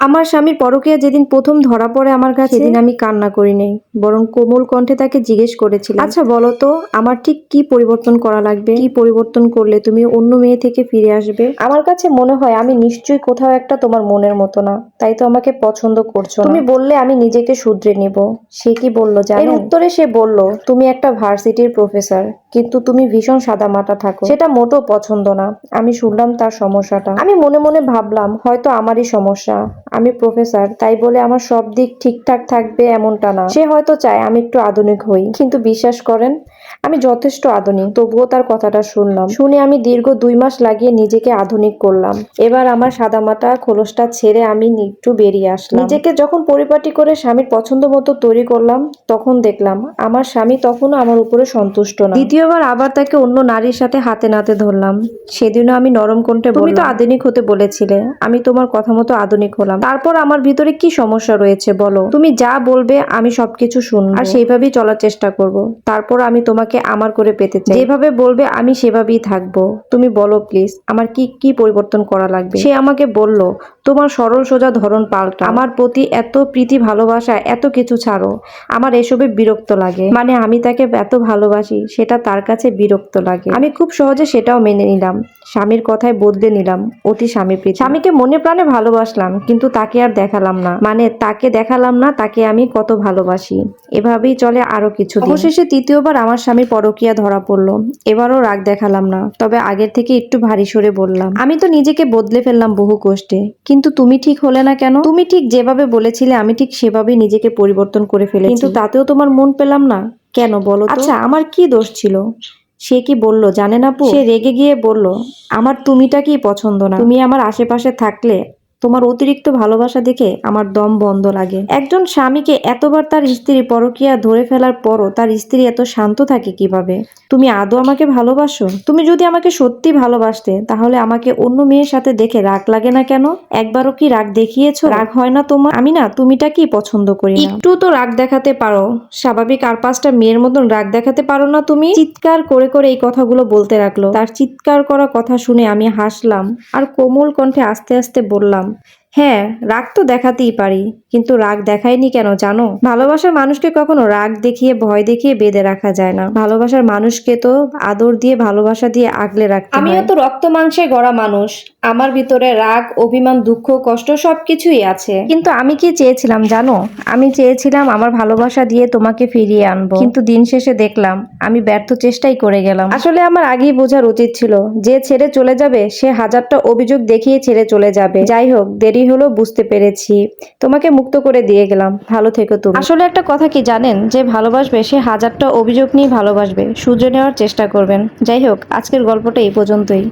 আমার স্বামীর পরকীয়া যেদিন প্রথম ধরা পড়ে আমার কাছে সেদিন আমি কান্না করি নাই বরং কোমল কণ্ঠে তাকে জিজ্ঞেস করেছিলাম আচ্ছা বলো তো আমার ঠিক কি পরিবর্তন করা লাগবে? কি পরিবর্তন করলে তুমি অন্য মেয়ে থেকে ফিরে আসবে? আমার কাছে মনে হয় আমি নিশ্চয়ই কোথাও একটা তোমার মনের মতো না তাই তো আমাকে পছন্দ করছ। তুমি বললে আমি নিজেকে শুধরে নিব সে কি বলল জানো? উত্তরে সে বলল তুমি একটা ভার্সিটির প্রফেসর। কিন্তু তুমি ভীষণ সাদামাটা থাকো। সেটা মোটেও পছন্দ না। আমি শুনলাম তার সমস্যাটা। আমি মনে মনে ভাবলাম, হয়তো আমারই সমস্যা। আমি প্রফেসর, তাই বলে আমার সব দিক ঠিকঠাক থাকবে এমনটা না। সে হয়তো চায় আমি একটু আধুনিক হই। কিন্তু বিশ্বাস করেন, আমি যথেষ্ট আধুনিক। তবুও তার কথাটা শুনলাম। শুনে আমি দীর্ঘ দুই মাস লাগিয়ে নিজেকে আধুনিক করলাম। এবার আমার সাদামাটা খোলসটা ছেড়ে আমি একটু বেরিয়ে আসলাম। নিজেকে যখন পরিপাটি করে স্বামীর পছন্দ মতো তৈরি করলাম, তখন দেখলাম, আমার স্বামী তখনও আমার উপরে সন্তুষ্ট না। দ্বিতীয়বার আবার তাকে অন্য নারীর সাথে হাতে নাতে ধরলাম। সেদিনও আমি নরম কণ্ঠে তুমি তো আধুনিক হতে বলেছিলে। আমি তোমার কথা মতো আধুনিক হলাম। তারপর আমার ভিতরে কি সমস্যা রয়েছে বলো? তুমি যা বলবে আমি সবকিছু শুনব। আর সেইভাবেই চলার চেষ্টা করব। তারপর আমি তোমাকে আমার করে পেতে চাই। যেভাবে বলবে আমি সেভাবেই থাকব। তুমি বলো প্লিজ আমার কি কি পরিবর্তন করা লাগবে? সে আমাকে বলল তোমার সরল সোজা ধরন পাল্টা। আমার প্রতি এত প্রীতি ভালোবাসা, এত কিছু ছাড়ো। আমার এসবে বিরক্ত লাগে। মানে আমি তাকে এত ভালোবাসি, সেটা তার কাছে বিরক্ত লাগে। আমি খুব সহজে সেটাও মেনে নিলাম। স্বামীর কথায় বদলে নিলাম, অতি স্বামী প্রীতি। স্বামীকে মনে প্রাণে ভালোবাসলাম, কিন্তু তাকে আর দেখালাম না। মানে তাকে দেখালাম না, তাকে আমি কত ভালোবাসি। এভাবেই চলে আরও কিছু অবশেষে তৃতীয়বার আমার স্বামী পরকিয়া ধরা পড়ল। এবারও রাগ দেখালাম না, তবে আগের থেকে একটু ভারী সরে বললাম, আমি তো নিজেকে বদলে ফেললাম বহু কষ্টে, কিন্তু তুমি ঠিক হলে না কেন? তুমি ঠিক যেভাবে বলেছিলে, আমি ঠিক সেভাবেই নিজেকে পরিবর্তন করে ফেলেছি। কিন্তু তাতেও তোমার মন পেলাম না। কেন বলো আচ্ছা আমার কি দোষ ছিল? সে কি বলল, জানেন আপু? সে রেগে গিয়ে বলল, আমার তুমিটা কি পছন্দ না? তুমি আমার আশেপাশে থাকলে তোমার অতিরিক্ত ভালোবাসা দেখে আমার দম বন্ধ লাগে। একজন স্বামীকে এতবার তার স্ত্রী পরকিয়া ধরে ফেলার পরও তার স্ত্রী এত শান্ত থাকে কীভাবে? তুমি আদৌ আমাকে ভালোবাসো? তুমি যদি আমাকে সত্যি ভালোবাসতে, তাহলে আমাকে অন্য মেয়ের সাথে দেখে রাগ লাগে না কেন? একবারও কি রাগ দেখিয়েছো? রাগ হয় না তোমার? আমি না, তুমিটা কি পছন্দ করি একটু তো রাগ দেখাতে পারো। স্বাভাবিক আর পাঁচটা মেয়ের মতন রাগ দেখাতে পারো না তুমি? চিৎকার করে করে এই কথাগুলো বলতে রাখল তার চিৎকার করা কথা শুনে আমি হাসলাম আর কোমল কণ্ঠে আস্তে আস্তে বললাম mercado হ্যাঁ রাগ তো দেখাতেই পারি কিন্তু রাগ দেখায়নি কেন জানো? ভালোবাসার মানুষকে কখনো রাগ দেখিয়ে ভয় দেখিয়ে বেঁধে রাখা যায় না। ভালোবাসার মানুষকে তো আদর দিয়ে ভালোবাসা দিয়ে আগলে রাখতে আমিও তো রক্ত মাংসে গড়া মানুষ। আমার ভিতরে রাগ অভিমান দুঃখ কষ্ট সবকিছুই আছে। কিন্তু আমি কি চেয়েছিলাম জানো? আমি চেয়েছিলাম আমার ভালোবাসা দিয়ে তোমাকে ফিরিয়ে আনব। কিন্তু দিন শেষে দেখলাম আমি ব্যর্থ চেষ্টাই করে গেলাম। আসলে আমার আগেই বোঝার উচিত ছিল যে ছেড়ে চলে যাবে সে হাজারটা অভিযোগ দেখিয়ে ছেড়ে চলে যাবে। যাই হোক দেরি হলো, বুঝতে পেরেছি। তোমাকে মুক্ত করে দিয়ে গেলাম। ভালো থেকো তুমি। আসলে একটা কথা কি জানেন? যে ভালোবাসবে, সে হাজারটা অভিযোগ নিয়ে ভালোবাসবে। সূর্য নেওয়ার চেষ্টা করবেন। যাই হোক, আজকের গল্পটা এই পর্যন্তই।